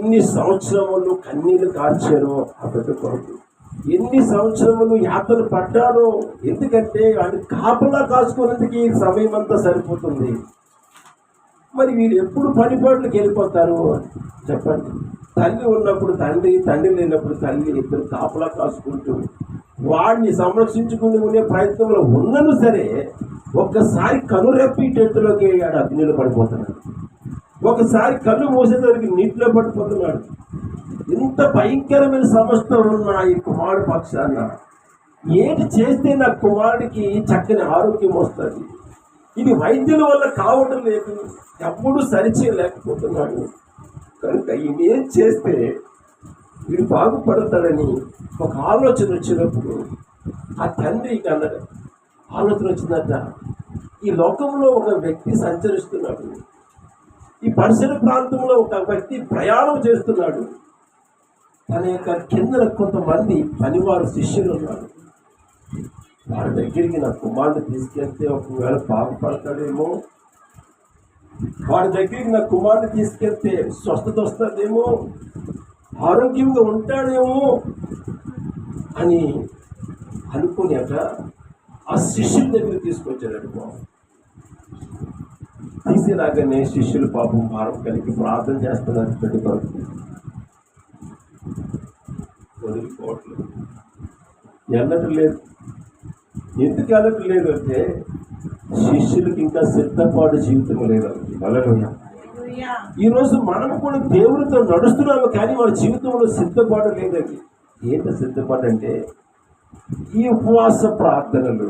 ఎన్ని సంవత్సరములు కన్నీళ్ళు కార్చారో ఆ బిడ్డ కొరకు ఎన్ని సంవత్సరములు యాతలు పడ్డారో ఎందుకంటే వాడిని కాపలా కాసుకునేందుకు ఈ సమయం అంతా సరిపోతుంది. మరి వీరు ఎప్పుడు పనిపాట్లకు వెళ్ళిపోతారు? చెప్పండి. తల్లి ఉన్నప్పుడు తండ్రి తండ్రి లేనప్పుడు తల్లి ఇద్దరు కాపలా కాసుకుంటూ వాడిని సంరక్షించుకుని ఉండే ప్రయత్నంలో ఉన్నను సరే ఒక్కసారి కనురెప్పి టెంట్లోకి ఆడ అగ్నిలో పడిపోతున్నాడు ఒకసారి కళ్ళు మూసేసరికి నీటిలో పడిపోతున్నాడు. ఇంత భయంకరమైన సమస్య ఉన్న ఈ కుమారుడు పక్షాన ఏంటి చేస్తే నా కుమారుడికి చక్కని ఆరోగ్యం వస్తుంది? ఇది వైద్యుల వల్ల కావడం లేదు. ఎప్పుడు సరిచేయలేకపోతున్నాడు. కనుక ఈయన ఏం చేస్తే వీడు బాగుపడతాడని ఒక ఆలోచన వచ్చినప్పుడు ఆ తండ్రికి అన్నాడు. ఆలోచన వచ్చిందట ఈ లోకంలో ఒక వ్యక్తి సంచరిస్తున్నాడు. ఈ పరిసర ప్రాంతంలో ఒక వ్యక్తి ప్రయాణం చేస్తున్నాడు. తన యొక్క కింద కొంతమంది పనివారు శిష్యులు ఉన్నారు. వారి దగ్గరికి నా కుమారుడు తీసుకెళ్తే ఒకవేళ బాగుపడతాడేమో. వాడి దగ్గరికి నా కుమారుడు తీసుకెళ్తే స్వస్థత వస్తుందేమో. ఆరోగ్యంగా ఉంటాడేమో అని అనుకునేట అట ఆ శిష్యుల దగ్గర తీసుకొచ్చాడు బాబు. తీసేలాగానే శిష్యులు పాపం భారం కలిగి ప్రార్థన చేస్తున్నారు పెద్ద కొరకు వదిలిపోవట్లేదు వెళ్ళటం లేదు. ఎందుకు వెళ్ళటం లేదు అంటే శిష్యులకి ఇంకా సిద్ధపాటు జీవితం లేదు వలలోయ ఈ రోజు మనం కూడా దేవుడితో నడుస్తున్నాము కానీ మన జీవితంలో సిద్ధపాటు లేదండి. ఏంటి సిద్ధపాటు అంటే ఈ ఉపవాస ప్రార్థనలు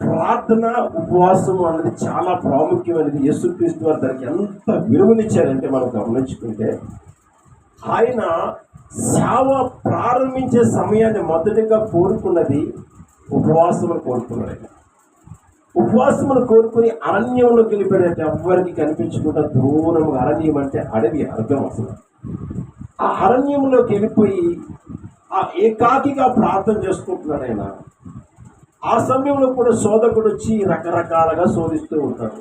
ప్రార్థన ఉపవాసం అనేది చాలా ప్రాముఖ్యమైనది. యేసుక్రీస్తు వారు దానికి ఎంత విలువనిచ్చారంటే మనం గమనించుకుంటే ఆయన సేవ ప్రారంభించే సమయాన్ని మొదటిగా కోరుకున్నది ఉపవాసమును కోరుకున్నాడు. ఉపవాసమును కోరుకుని అరణ్యంలోకి వెళ్ళిపోయాడంటే ఎవ్వరికి కనిపించకుండా దూరంగా అరణ్యం అంటే అడవి అర్థం అసలు. ఆ అరణ్యంలోకి వెళ్ళిపోయి ఆ ఏకాకిగా ప్రార్థన చేసుకుంటున్నాడు ఆయన. ఆ సమయంలో కూడా శోధకుడు వచ్చి రకరకాలుగా శోధిస్తూ ఉంటాడు.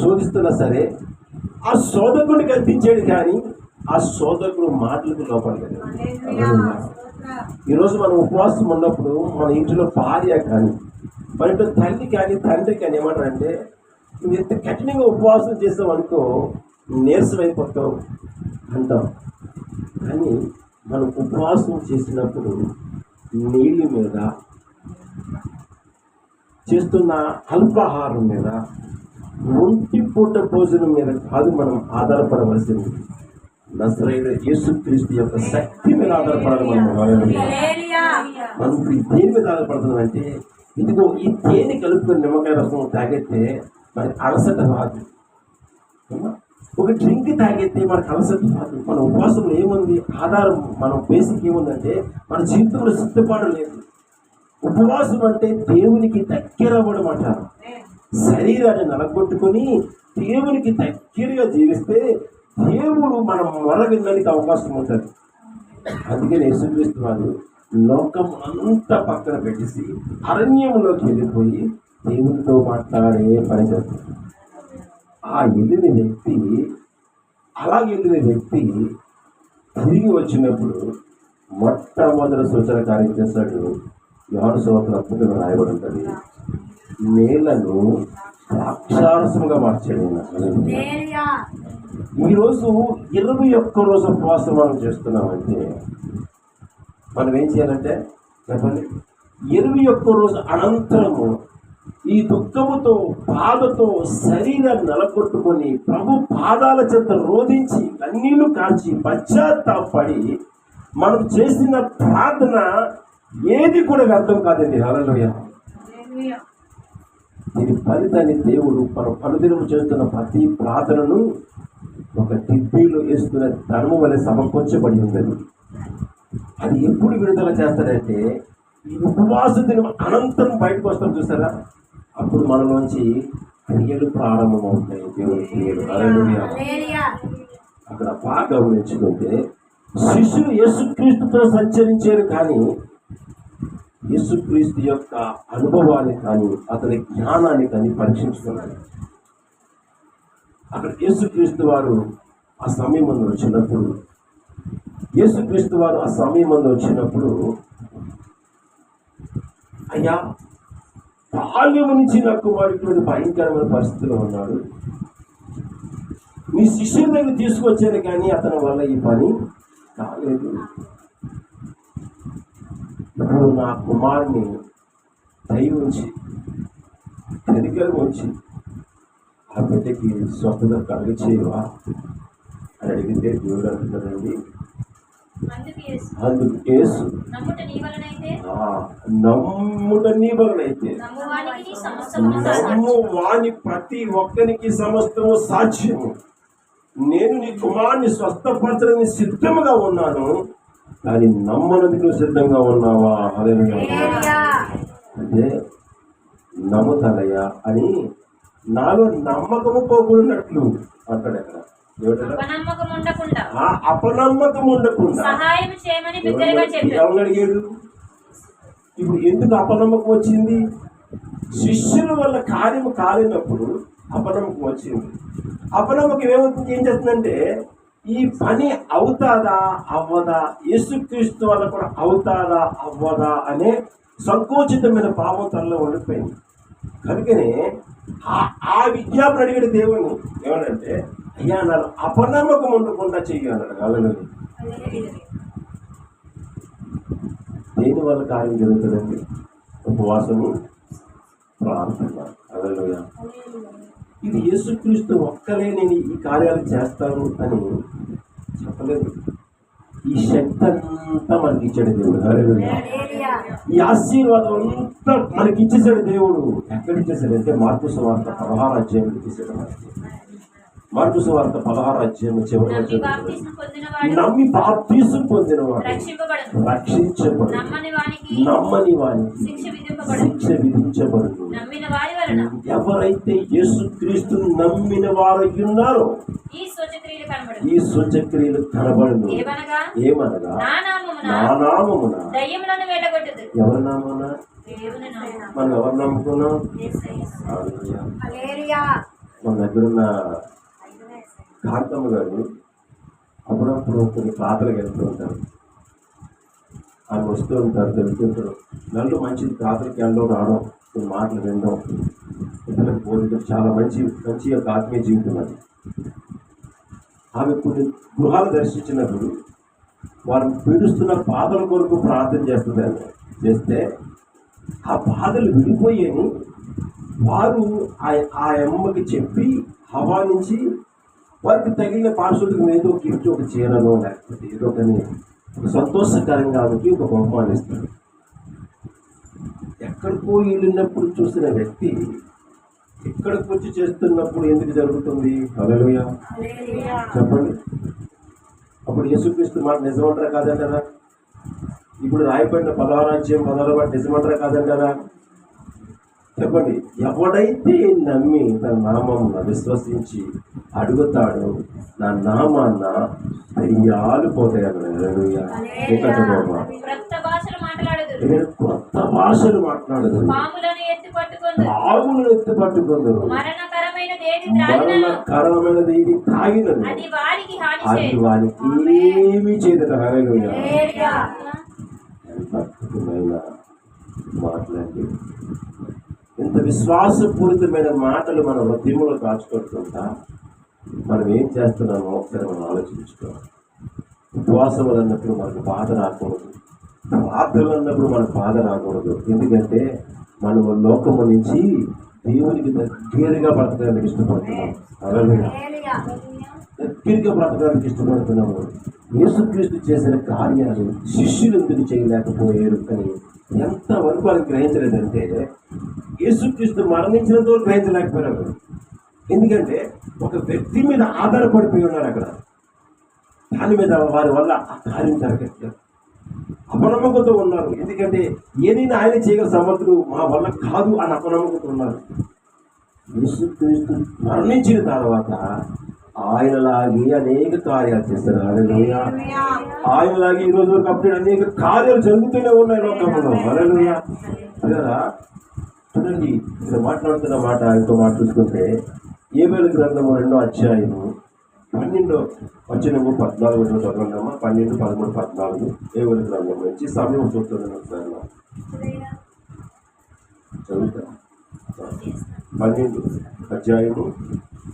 శోధిస్తున్నా సరే ఆ శోధకుడికి కనిపించాడు కానీ ఆ శోధకుడు మాటలకు లోపడలేదు. ఈరోజు మనం ఉపవాసం ఉన్నప్పుడు మన ఇంటిలో భార్య కానీ మన ఇంట్లో తల్లి కానీ తండ్రి కానీ ఏమంటారంటే నువ్వు ఎంత కఠినంగా ఉపవాసం చేస్తావు అనుకో నీరసం అయిపోతావు అంటాం. కానీ మనం ఉపవాసం చేసినప్పుడు నీళ్ళ మీద చేస్తున్న అల్పాహారం మీద ఒంటి పూట భోజనం మీద కాదు మనం ఆధారపడవలసింది. నసరైన యేసుక్రీస్తు యొక్క శక్తి మీద ఆధారపడాలి మనం మనం దేని మీద ఆధారపడుతున్నాం అంటే ఇదిగో ఈ తేనె కలుపుకొని నిమ్మకాయ రసం తాగితే మనకి అలసట రాదు. ఒక డ్రింక్ తాగితే మనకు అలసట రాదు. మన ఉపవాసంలో ఏముంది? ఆధారం మనం బేసిక్ ఏముందంటే మన జీవితంలో సిద్ధపాటు లేదు. ఉపవాసం అంటే దేవునికి దగ్గర అవ్వడం అంటారు శరీరాన్ని నలగొట్టుకొని దేవునికి దగ్గరగా జీవిస్తే దేవుడు మనం మొర వినడానికి అవకాశం ఉంటుంది. అందుకే యేసుక్రీస్తు వారు లోకం అంతా పక్కన పెట్టేసి అరణ్యంలోకి వెళ్ళిపోయి దేవునితో మాట్లాడే పని చేస్తారు ఆ వెళ్ళిన వ్యక్తి అలా వెళ్ళిన వ్యక్తి తిరిగి వచ్చినప్పుడు మొట్టమొదటి సూచన కార్యం చేస్తాడు. యోహాను సంవత్సరం అద్భుతంగా రాయబడి ఉంటుంది. నేలను ద్రాక్షారసముగా మార్చాడు. ఈరోజు ఇరవై ఒక్క రోజు ఉపవాసం మనం చేస్తున్నామంటే మనం ఏం చేయాలంటే చెప్పండి? ఇరవై ఒక్క రోజు అనంతరము ఈ దుఃఖముతో బాధతో శరీరాన్ని నలగొట్టుకొని ప్రభు పాదాల చెంత రోధించి కన్నీళ్ళు కాల్చి పశ్చాత్తాపడి మనం చేసిన ప్రార్థన ఏది కూడా వ్యర్థం కాదండి. హల్లెలూయా. దీని ఫలితాన్ని దేవుడు మనం అనుదినము చేస్తున్న ప్రతి ప్రార్థనను ఒక టిప్పీలో వేస్తున్న ధర్మం వలె సమకూర్చబడి ఉన్నది. అది ఎప్పుడు విడుదల చేస్తాడంటే ఈ ఉపవాస దినం అనంతరం బయటకు వస్తాం చూసారా? అప్పుడు మనలోంచి క్రియలు ప్రారంభమవుతాయి. దేవుని క్రియలు. అక్కడ బాగా గమనించుకుంటే శిష్యులు యేసుక్రీస్తుతో సంచరించారు కానీ యేసుక్రీస్తు యొక్క అనుభవాన్ని కానీ అతని జ్ఞానాన్ని కానీ పరీక్షించుకున్నాడు. అక్కడ యేసుక్రీస్తు వారు ఆ సమయం మందు వచ్చినప్పుడు యేసుక్రీస్తు వారు ఆ సమయం మందు వచ్చినప్పుడు అయ్యా బాల్యం నుంచి నా కుమారుడు భయంకరమైన పరిస్థితిలో ఉన్నాడు. మీ శిష్యుల దగ్గర తీసుకొచ్చారు కానీ అతని వల్ల ఈ పని కాలేదు. ఇప్పుడు నా కుమారుని దయ ఉంచి కనికరం ఉంచి ఆ బిడ్డకి స్వస్థత కలుగ చేయవా అని అడిగితే దేవుడు అంటున్నాడండి అందుకు నమ్ముట నీ వలనైతే. నమ్ము వాని ప్రతి ఒక్కరికి సమస్తము సాధ్యము నేను నీ కుమారుని స్వస్థపరచడానికి సిద్ధముగా ఉన్నాను. కానీ నమ్మనందుకు నువ్వు సిద్ధంగా ఉన్నావా? హల్లెలూయా. అంటే నమ్ముతానయ్యా అని నాలో నమ్మకము పోకూడనట్లు అంటాడు అక్కడ? అపనమ్మకం ఉండకుండా. ఎవరు అడిగాడు ఇప్పుడు ఎందుకు అపనమ్మకం వచ్చింది? శిష్యుల వల్ల కార్యము కాలేనప్పుడు అపనమ్మకం వచ్చింది. అపనమ్మకం ఏమవుతుంది? ఏం చేస్తుందంటే ఈ పని అవుతాదా అవ్వదా? యేసుక్రీస్తు వల్ల కూడా అవుతాదా అవ్వదా అనే సంకోచితమైన భావం తనలో ఉండిపోయింది. కనుకనే ఆ- ఆ విజ్ఞాపన అడిగిన దేవుని ఏమనంటే అయ్యా నాకు అపనమ్మకం ఉండకుండా చెయ్యాలన్నాడు అల్లలు దేని వల్ల కార్యం జరుగుతుందండి? ఉపవాసము ప్రార్థన. అలలుయ ఇది యేసుక్రీస్తు ఒక్కలే నేను ఈ కార్యాలు చేస్తాను అని చెప్పలేదు. ఈ శక్తి అంతా మనకి ఇచ్చాడు దేవుడు. ఈ ఆశీర్వాదం అంతా మనకి ఇచ్చేసాడు దేవుడు. ఎక్కడ ఇచ్చేసాడు అంటే మార్పు సువార్త పదహారు అధ్యాయం ఇచ్చేసాడు మార్పు సువార్త పదహారు అధ్యాయం చివరి నమ్మి బాప్తీసు పొందినవాడు. రక్షించబడు నమ్మని వానికి శిక్ష విధింపబడను. ఎవరైతే యేసుక్రీస్తు నమ్మిన వారు ఉన్నారో ఈ సూచక్రియలు కనబడను. ఏమనగా? నా నామమున ఎవరి నామమున? మనం ఎవరు నమ్ముకున్నాం. మన దగ్గర ఉన్న కార్తమ్మ గారు అప్పుడప్పుడు కొన్ని ప్రాతలకు వెళ్తూ ఉంటారు. ఆమె వస్తూ ఉంటారు తెలుసుకుంటారు నన్ను మంచి రాత్రికి వెళ్ళడం రావడం కొన్ని మాటలు వినడం ఇతరులకు బోధించడం చాలా మంచి మంచి యొక్క ఆత్మీయ జీవితం అది. ఆమె కొన్ని గృహాలు దర్శించినప్పుడు వారు పీడిస్తున్న బాధల కొరకు ప్రార్థన చేస్తుందని చేస్తే ఆ బాధలు విడిపోయాను. వారు ఆ ఆ అమ్మకి చెప్పి ఆహ్వానించి వారికి తగిలిన పార్శ్వతకు ఏదో ఒక గిఫ్ట్ ఒక చీరలో లేకపోతే ఏదో కానీ సంతోషకరంగా ఆమెకి ఒక బహుమానం ఇస్తారు ఎక్కడికో వెళ్ళినప్పుడు చూసిన వ్యక్తి ఇక్కడికి వచ్చి చేస్తున్నప్పుడు ఎందుకు జరుగుతుంది? హల్లెలూయా. చెప్పండి. అప్పుడు యేసుక్రీస్తు మాట నిజమంటారా కాదంటారా? ఇప్పుడు రాయబడిన పదహారాజ్యం పదహారు మాట నిజమంటారా కాదంటారా? చెప్పండి. ఎవడైతే నమ్మి తన నామమున విశ్వసించి అడుగుతాడో నా నామాన్న దయ్యాలు పోతాయి నేను కొత్త భాషలు మాట్లాడదు. పాములను ఎత్తి పట్టుకుందరు. మరణకరమైనది ఇది తాగినది అది వారికి ఏమీ ఎంత అద్భుతమైన మాటలండి. ఇంత విశ్వాసపూరితమైన మాటలు మన హృదయంలో దాచుకుంటుంటా మనం ఏం చేస్తున్నామో ఒకసారి మనం ఆలోచించుకోవాలి. ఉపవాసం అన్నప్పుడు మనకు బాధ రాకూడదు. ప్రార్థనలు అన్నప్పుడు మనకు బాధ రాకూడదు. ఎందుకంటే మనం లోకము నుంచి దేవునికి దగ్గరగా బ్రతకడానికి ఇష్టపడుతున్నాం. అరవేగా దగ్గరగా బ్రతకడానికి ఇష్టపడుతున్నాము. యేసుక్రీస్తు చేసిన కార్యాలు శిష్యులు ఎందుకు చేయలేకపోయారు అని ఎంతవరకు వాళ్ళు గ్రహించలేదంటే యేసుక్రీస్తు మరణించినంత వరకు గ్రహించలేకపోయారు ఎందుకంటే ఒక వ్యక్తి మీద ఆధారపడిపోయి ఉన్నారు అక్కడ. దాని మీద వారి వల్ల ఆ కార్యం జరగట్లేదు. అపనమ్మకంతో ఉన్నారు. ఎందుకంటే ఏదైనా ఆయన చేయగల సమర్థుడు మా వల్ల కాదు అని అపనమ్మకంతో ఉన్నారు. యేసుక్రీస్తు మరణించిన తర్వాత ఆయనలాగే అనేక కార్యాలు చేస్తారు. హల్లెలూయా. ఆయనలాగే ఈ రోజు వరకు అప్పుడు అనేక కార్యాలు జరుగుతూనే ఉన్నాయి లోకంలో. కదా? చూడండి ఇక్కడ మాట్లాడుతున్న మాట ఇంకో మాట చూసుకుంటే ఏబేలు గ్రంథము రెండో అధ్యాయము పన్నెండు వచ్చినము పద్నాలుగు చదవండమ్మా పన్నెండు పదమూడు పద్నాలుగు ఏ గ్రంథం నుంచి సమయం చూస్తున్నాను ఒకసారి చదువుతా పన్నెండు అధ్యాయము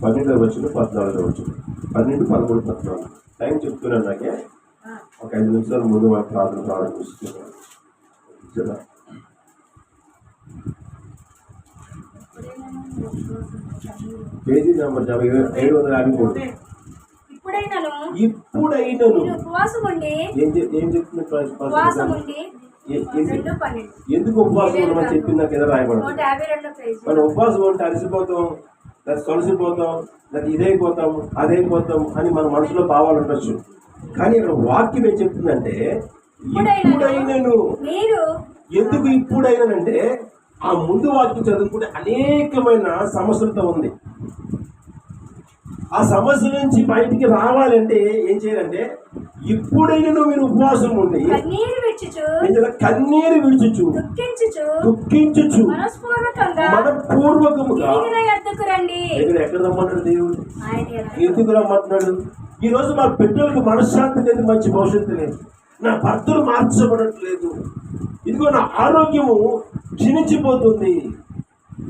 పన్నెండు వచ్చిన పద్నాలుగు వచ్చిన పన్నెండు పదమూడు పద్నాలుగు. టైం చెప్తున్నాను నాకే. ఒక ఐదు నిమిషాలు ముందు మన ప్రార్థన ప్రారంభిస్తున్నాను సరే. పేజీ నెంబర్ యాభై ఏడు వందల యాభై మూడు. ఇప్పుడైనను. ఇప్పుడైనను. మీరు ఉపవాసం ఉండి ఏం ఉపవాసం? ఉండి ఎందుకు ఉపవాసం ఉండమని చెప్పింది నాకు ఏదో రాయబడదు. మనం ఉపవాసం ఉంటే అలసిపోతాం లేదా సొలసిపోతాం లేదా ఇదైపోతాం అదైపోతాం అని మన మనసులో భావాలు ఉండొచ్చు. కానీ ఇక్కడ వాక్యం ఏం చెప్తుందంటే ఇప్పుడైనను. మీరు ఎందుకు ఇప్పుడైనానంటే ఆ ముందు వాక్యం చదువుకుంటే అనేకమైన సమస్యలతో ఉంది. ఆ సమస్య నుంచి బయటికి రావాలంటే ఏం చేయాలంటే ఇప్పుడైనా మీరు ఉపవాసం ఉండి కన్నీరు విడుచుచు దుఃఖించుచు దుఃఖించుచు మనస్పూర్వకంగా మన పూర్వకముగా ఈయన ఎద్దకు రండి. ఇక్కడ ఎక్కడ రమ్మంటాడు దేవుడు. ఎందుకు రమ్మంటున్నాడు? ఈ రోజు మా బిడ్డలకు మనశ్శాంతి లేదు మంచి భవిష్యత్తు లేదు. నా భర్తలు మార్చబడట్లేదు. ఇదిగో నా ఆరోగ్యము క్షీణించిపోతుంది.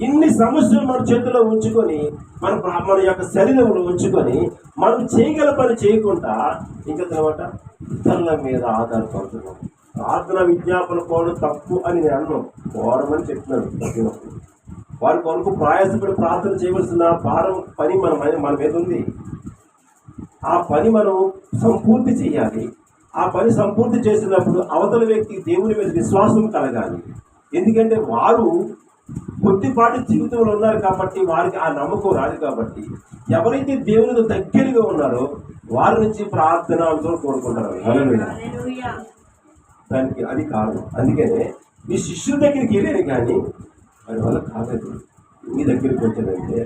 ఇన్ని సమస్యలు మన చేతిలో ఉంచుకొని మన మన యొక్క శరీరంలో ఉంచుకొని మనం చేయగల పని చేయకుండా ఇంకా తర్వాత ఇతరుల మీద ఆధారపడుతున్నాం. ప్రార్థన విజ్ఞాపన కోవడం తప్పు అని నేను అన్నాను కోరమని చెప్తున్నాను ప్రతి ఒక్కరు. వారి కొరకు ప్రయాసపడి ప్రార్థన చేయవలసిన భారం పని మన మన మీద ఉంది. ఆ పని మనం సంపూర్తి చేయాలి. ఆ పని సంపూర్తి చేసినప్పుడు అవతల వ్యక్తి దేవుని మీద విశ్వాసం కలగాలి. ఎందుకంటే వారు కొద్దిపాటి జీవితంలో ఉన్నారు కాబట్టి వారికి ఆ నమ్మకం రాదు కాబట్టి ఎవరైతే దేవునితో దగ్గరగా ఉన్నారో వారి నుంచి ప్రార్థన అవసరం కోరుకుంటారు. దానికి అది కారణం. అందుకనే మీ శిష్యుల దగ్గరికి వెళ్ళాను కానీ అది వల్ల కాలేదు. మీ దగ్గరికి వచ్చానంటే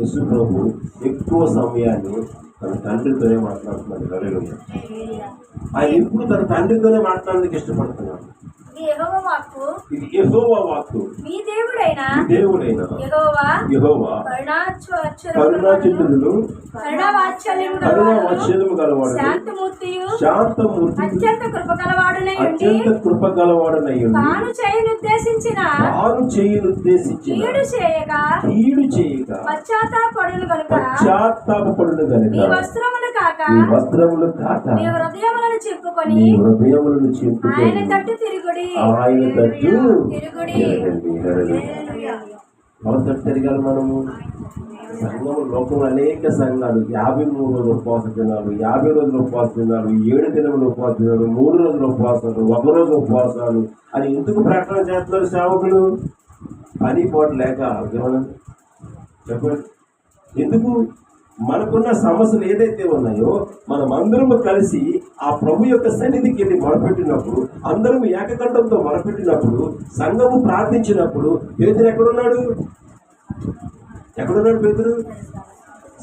యశు ప్రభు ఎక్కువ సమయాన్ని తన తండ్రితోనే మాట్లాడుతున్నాడు. ఆయన ఎప్పుడు తన తండ్రితోనే మాట్లాడడానికి ఇష్టపడుతున్నాడు? ఇది యెహోవా వాక్కు. ఇది యెహోవా వాక్కు. మీ దేవుడైన? యెహోవా యెహోవా. కరుణావాత్సల్యము గలవాడు, శాంతమూర్తియు. శాంతమూర్తి. అత్యంత కృపగలవాడునై అత్యంత కృప గలవాడనయ్యుండి తాను చేయనుద్దేశించిన తాను చేయునుద్దేశించిన కీడు చేయక కీడు చేయక పశ్చాత్తాపడును నీ గనుక వస్త్రములు కాక నీ వస్త్రములు కాక నీ హృదయములను చెప్పుకొని నీ హృదయములను ఆయన చింపుకొని తట్టు తిరుగుడి ఆయన. ఎవరి తట్టు తిరగాలి మనము సంఘము లోకంలో అనేక సంఘాలు యాభై మూడు రోజులు ఉపవాస దినాలు యాభై రోజులు ఉపవాస దినాలు ఏడు దినములు ఉపవాస దినాలు మూడు రోజులు ఉపవాసాలు ఒక రోజు ఉపవాసాలు అని ఎందుకు ప్రకటన చేస్తున్నారు సేవకులు? పని పోటు లేక చెప్పండి. ఎందుకు మనకున్న సమస్యలు ఏదైతే ఉన్నాయో మనం అందరము కలిసి ఆ ప్రభు యొక్క సన్నిధికి వెళ్ళి మొరపెట్టినప్పుడు అందరం ఏకకంఠంతో మొరపెట్టినప్పుడు సంఘము ప్రార్థించినప్పుడు పేదరు ఎక్కడున్నాడు? ఎక్కడున్నాడు పేదరు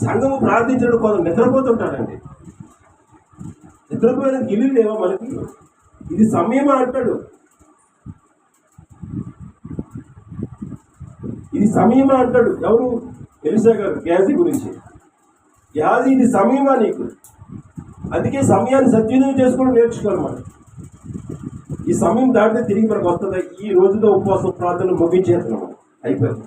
సంఘము ప్రార్థించినప్పుడు కొంత నిద్రపోతుంటాడండి నిద్రపోయిన ఇల్లు లేవా మనకి? ఇది సమయమా అంటాడు. ఇది సమయమా అంటాడు. ఎవరు? ఎలిసా గారు గ్యాజీ గురించి. యాది ఇది సమయమా నీకు? అందుకే సమయాన్ని సద్వినియోగం చేసుకోవడం నేర్చుకోవాలి మనం. ఈ సమయం దాటితే తిరిగి మనకు వస్తుంది? ఈ రోజుతో ఉపవాసం ప్రార్థన ముగించేస్తున్నాం అయిపోయింది.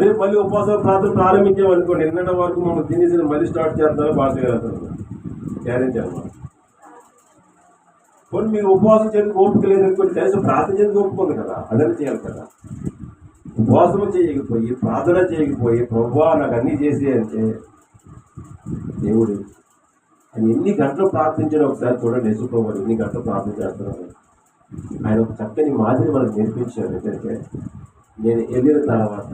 రేపు మళ్ళీ ఉపవాసం ప్రార్థన ప్రారంభించామనుకోండి నిన్నటి వరకు మనం తినేసి మళ్ళీ స్టార్ట్ చేద్దామని భాష గ్యారెంటీ అన్నమాట కొన్ని మీరు ఉపవాసం చేయడానికి ఓపిక లేదనుకోండి కనీసం ప్రార్థన చేయడానికి ఒప్పుకోండి కదా. అదే చేయాలి కదా. ఉపవాసం చేయకపోయి ప్రార్థన చేయకపోయి ప్రభా నాకు అన్నీ చేసి అంటే దేవుడు ఆయన ఎన్ని గంటలు ప్రార్థించాడో ఒకసారి చూడండి నేర్చుకోవాలి ఎన్ని గంటలు ప్రార్థన చేస్తున్నాడు. ఆయన ఒక చక్కని మాదిరి మనకు నేర్పించాడు. ఏంటంటే నేను వెళ్ళిన తర్వాత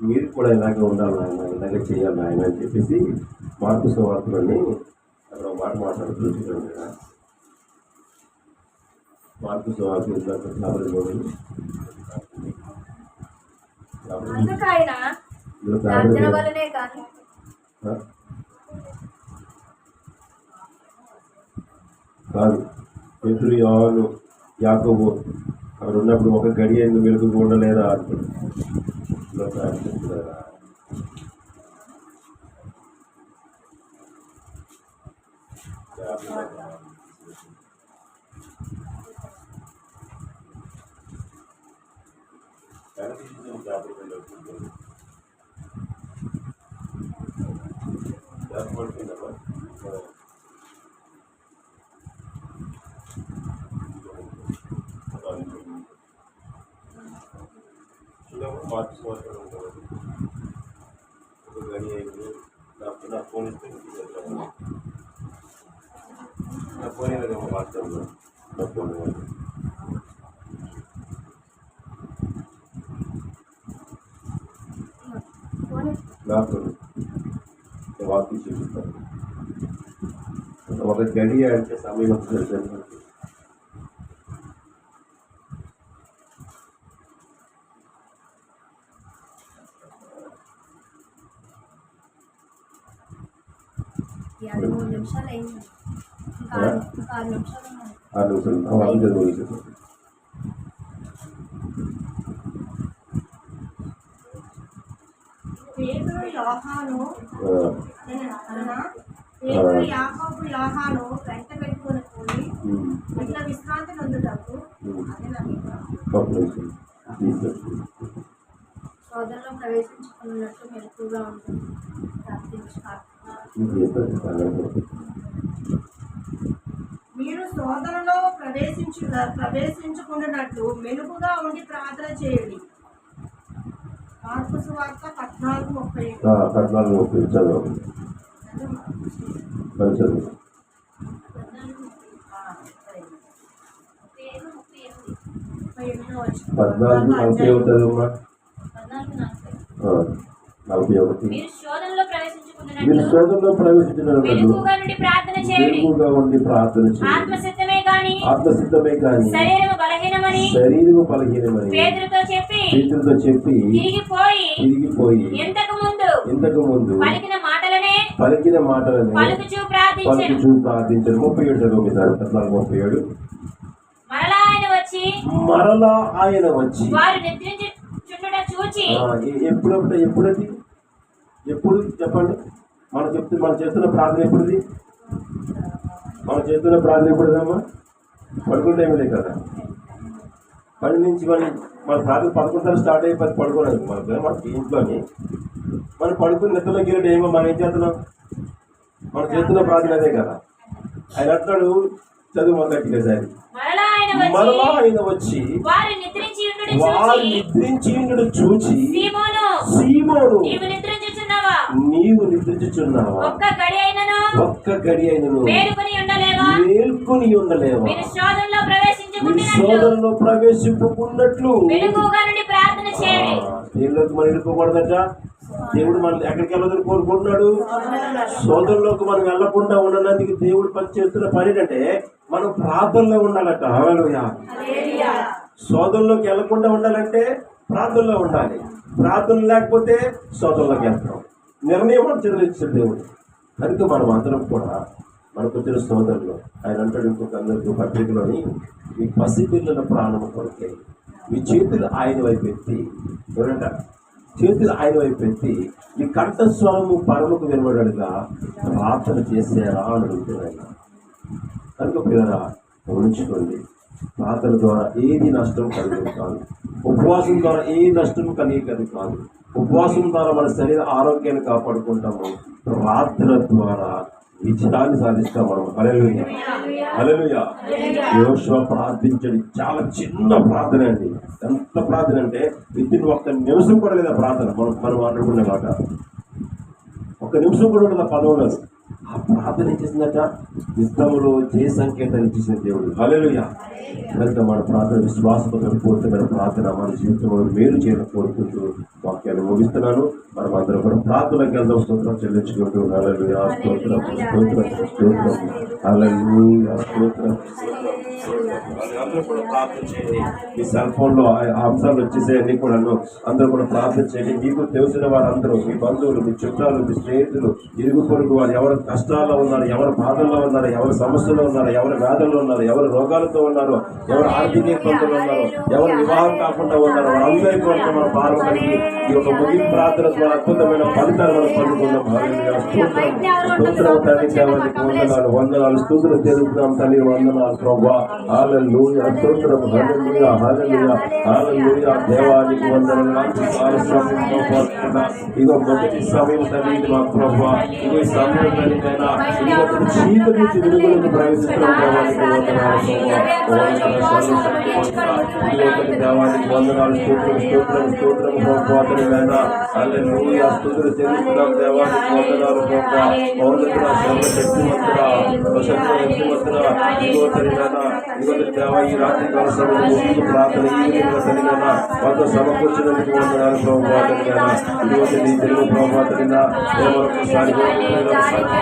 మీరు కూడా ఇలాగే ఉండాలి ఆయన ఇలాగే చేయాలి ఆయన అని చెప్పేసి మార్పు సువార్తలని అక్కడ ఒక మాట మాట్లాడుతున్నాడు కదా మార్పు సువార్త అందుకు ఆయన గాంజన వల్లనే కానీ కాదు పేతుడు యోహాను యాకోబు అక్కడ ఉన్నప్పుడు ఒక గడి అయింది వెలుగు ఉండలేదా అంటున్నారా Yeah. ఇందులో ప్రార్థిస్తున్నారా? మార్చి సంవత్సరం ఉంటుంది ఒక గడి అయింది నాకు నా ఫోన్ ఇస్తే నాకు వాకి చూపిస్తాను ఒక గడి అంటే సమయం తెలుసు యాభై మూడు నిమిషాలు అయింది ఇంకా ఆరు ఇంకా ఆరు నిమిషాలు ఉన్నాయి ఆరు నిమిషాలు వాకి చదువు పేతురు యోహాను. అదనా పేతురు యాకోబు యోహాను వెంట పెట్టుకొని పోయి ఇట్లా విశ్రాంతి నొందుటకు. సోదరులో ప్రవేశించుకున్నట్టు మెలకుగా ఉంటుంది. మీరు శోధనలో ప్రవేశించు ప్రవేశించుకున్నట్లు మెలుగుగా ఉండి ప్రార్థన చేయండి. పద్నాలుగు ముప్పై చదువు. మరి చదువు. పద్నాలుగు నలభై ఒకటి చదువు నలభై. ఒకటి మీరు శోధనలో ప్రవేశించుకున్నట్లు నుండి ప్రార్థన చేయండి. ఆత్మసిద్ధమే గాని ఆత్మసిద్ధమే కానీ శరీరము బలహీనమని శరీరము బలహీనమని పేదలతో చెప్పి పేతులతో చెప్పి తిరిగిపోయి తిరిగిపోయి ఎంతకు ముందు? ఇంతకు ముందు? పలికిన మాటలనే పలికిన మాటలని పలుకుచూ ప్రార్థించను. పలుకుచూ ప్రార్థించారు ముప్పై ఏడు చదువు మీ సార్ పద్నాలుగు ముప్పై ఏడు. మరలా ఆయన వచ్చి మరలా ఆయన వచ్చి వారు నిద్రించుచుండుట చూచి ఎప్పుడప్పుడు ఎప్పుడది ఎప్పుడు చెప్పండి? మనం చెప్తే మనం చేస్తున్న ప్రార్థన ఎప్పుడుది? మనం చేస్తున్న ప్రార్థన ఎప్పుడుదమ్మా? పడుకుంటే ఏమిలే కదా. పని నుంచి మనం మన ప్రార్థన పదకొండు స్టార్ట్ అయిపోయి పడుకోలేదు మనకు మనకి ఇంట్లోని. మనం పడుకుని నిద్రలో గిరట ఏమో మనం ఏం చేస్తున్నాం? మనం చేస్తున్న ప్రార్థన అదే కదా. ఆయన అంటాడు చదువు మొదటి సరి మరలా ఆయన వచ్చి వారు నిద్రించి చూచి సీమోను నీవు నిద్రించుచున్నావా? నీవు నిద్రించుచున్నావా? ఒక్క గడి అయినను ఒక్క గడి అయినను మేలుకొని ఉండలేవా? మేల్కొని ఉండలేవా? శోధనలో ప్రవేశింపుకున్నట్లు ప్రార్థన చేయండి. మనం వెళ్ళిపోకూడదట. దేవుడు మనం ఎక్కడికి వెళ్ళదని కోరుకుంటున్నాడు. సోదరులోకి మనం వెళ్ళకుండా ఉండడానికి దేవుడు పని చేస్తున్న పని ఏంటంటే మనం ప్రార్థనలో ఉండాలట. సోదరులోకి వెళ్ళకుండా ఉండాలంటే ప్రార్థనలో ఉండాలి. ప్రార్థన లేకపోతే సోదరులోకి వెళ్తాం నిర్ణయం మనం చెల్లించాడు దేవుడు. కనుక మనం అందరం కూడా మనకు వచ్చిన సోదరులు ఆయన అంటాడు ఇంకొక అందరికీ పత్రికలోని మీ పసిపిల్లల ప్రాణం కొరకే మీ చేతులు ఆయన వైపు ఎత్తి ఎవరంట? చేతులు ఆయన వైపు ఎత్తి మీ కంఠస్వరము పరముకు వినబడగా ప్రార్థన చేసేరా అని అడుగుతున్నాయి కనుక పిల్లరా గమనించుకోండి. ప్రార్థన ద్వారా ఏది నష్టం కలిగేది కాదు. ఉపవాసం ద్వారా ఏ నష్టం కలిగేది కాదు. ఉపవాసం ద్వారా మన శరీర ఆరోగ్యాన్ని కాపాడుకుంటాము. ప్రార్థన ద్వారా విజయాన్ని సాధిస్తాం మనం. అలలుయ అలలుయ యోషువ ప్రార్థించండి. చాలా చిన్న ప్రార్థన అండి. ఎంత ప్రార్థన అంటే వితిన్ ఒక్క నిమిషం కూడా లేదా ప్రార్థన. మనం మనం మాట్లాడుకునే మాట. ఒక నిమిషం కూడా ఉండదు ఆ ప్రార్థన చేసిందట యుద్ధంలో జయ సంకేతాన్ని ఇచ్చేసిన దేవుడు. హల్లెలూయా. కనుక మన ప్రార్థన విశ్వాసంతో పూర్తమైన ప్రార్థన మన జీవితంలో మేలు చేయడం కోరుకుంటూ వాక్యాన్ని ముగిస్తున్నాను. మనం అందరం కూడా ప్రార్థనకి వెళ్దాం స్తోత్రం చెల్లించుకుంటూ హల్లెలూయా. స్తోత్రం స్తోత్రం స్తోత్రం. హల్లెలూయా స్తోత్రం. అందరూ కూడా ప్రార్థన చేయండి మీ సెల్ ఫోన్లో ఆ అంశాలు వచ్చేసేయండి కూడా అందరూ కూడా ప్రార్థన చేయండి. మీకు తెలిసిన వారందరూ మీ బంధువులు మీ చుట్టాలు మీ స్నేహితులు ఇరుగు పొరుగు వారు ఎవరు కష్టాల్లో ఉన్నారు ఎవరు బాధల్లో ఉన్నారు ఎవరు సమస్యలో ఉన్నారు ఎవరు వ్యాధుల్లో ఉన్నారు ఎవరు రోగాలతో ఉన్నారు ఎవరు ఆర్థిక ఇబ్బందులు ఉన్నారు ఎవరు వివాహం కాకుండా ఉన్నారు వారందరి కొరకు మనం పాల్గొని ఈ యొక్క ముగింపు ప్రార్థన ద్వారా అద్భుతమైన ఫలితాలు మనం పొందుకుందాం. స్తోత్రం. స్తోత్రం వందనాలు వందనాలు. స్తోత్రం తెలుపుతున్నాం తల్లి వందనాలు ప్రభావ హల్లెలూయా స్తోత్రం హల్లెలూయా హల్లెలూయా హల్లెలూయా దేవానికి వందనాలు నాకు చాలా సమయం పోతున్నా ఇగో మొదటి సమయం తల్లి ఇది మా ప్రభా ఇగో ఈ సమయం తల్లికైనా ఇదిగో తన చీకటి నుంచి వెలుగులోకి ప్రవేశిస్తున్నాం దేవానికి వందనాలు ప్రభా వందనాలు సర్వశక్తివంతుడా. ఇదిగో తల్లి దేవానికి వందనాలు స్తోత్రం స్తోత్రం స్తోత్రం ప్రభా తల్లికైనా హల్లెలూయా స్తోత్రం తెలుపుతున్నాం దేవానికి వందనాలు ప్రభా మౌనతుడా సర్వశక్తివంతుడా సర్వశక్తివంతుడా ఇదిగో తల్లికైనా ఇదిగో తల్లి దేవా ఈ రాత్రి కాల సమయంలో ప్రార్థన తల్లికైనా మాతో సమకూర్చినందుకు వందనాలు ప్రభా తల్లికైనా ఇదిగో తల్లి తెలుగు ప్రభా తల్లినా మరొకసారి ఆరాధన